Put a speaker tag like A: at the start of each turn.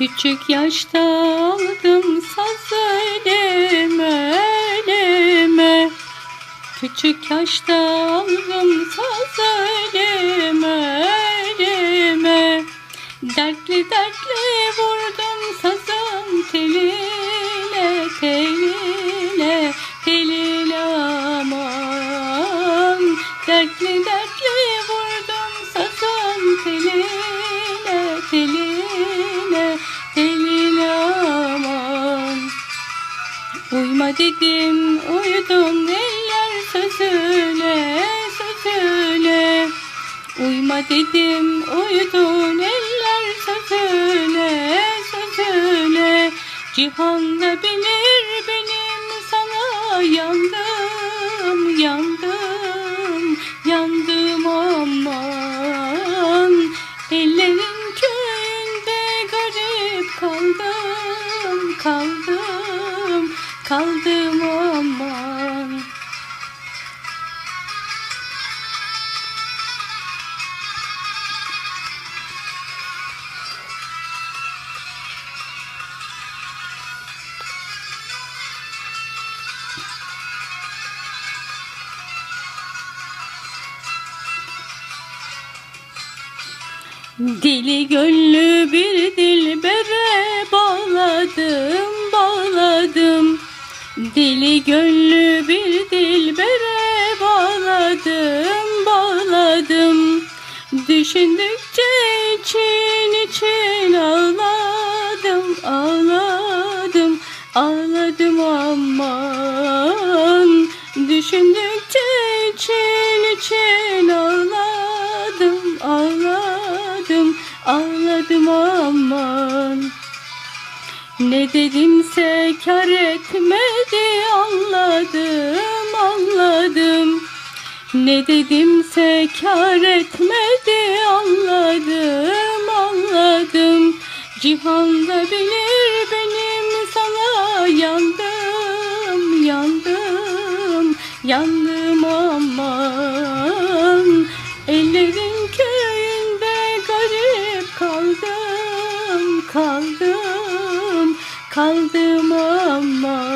A: Küçük yaşta aldım saz elime elime Küçük yaşta aldım saz elime elime Dertli dertli vurdum sazın teline dedim uyudum eller sözüne sözüne. Uyma dedim uyudun eller sözüne sözüne. Cihanda bilir benim sana yandım yandım yandım aman. Ellerin köyünde garip kaldım kaldım kaldım aman. Deli gönlü bir dilbere Deli gönlü bir dilbere bağladım, bağladım. Düşündükçe için için ağladım, ağladım, ağladım aman. Düşündükçe için için ağladım, ağladım, ağladım aman. Ne dedimse kar etmedi anladım, anladım. Ne dedimse kar etmedi anladım, anladım. Cihanda bilir benim sana yandım, yandım, yandım kaldım ama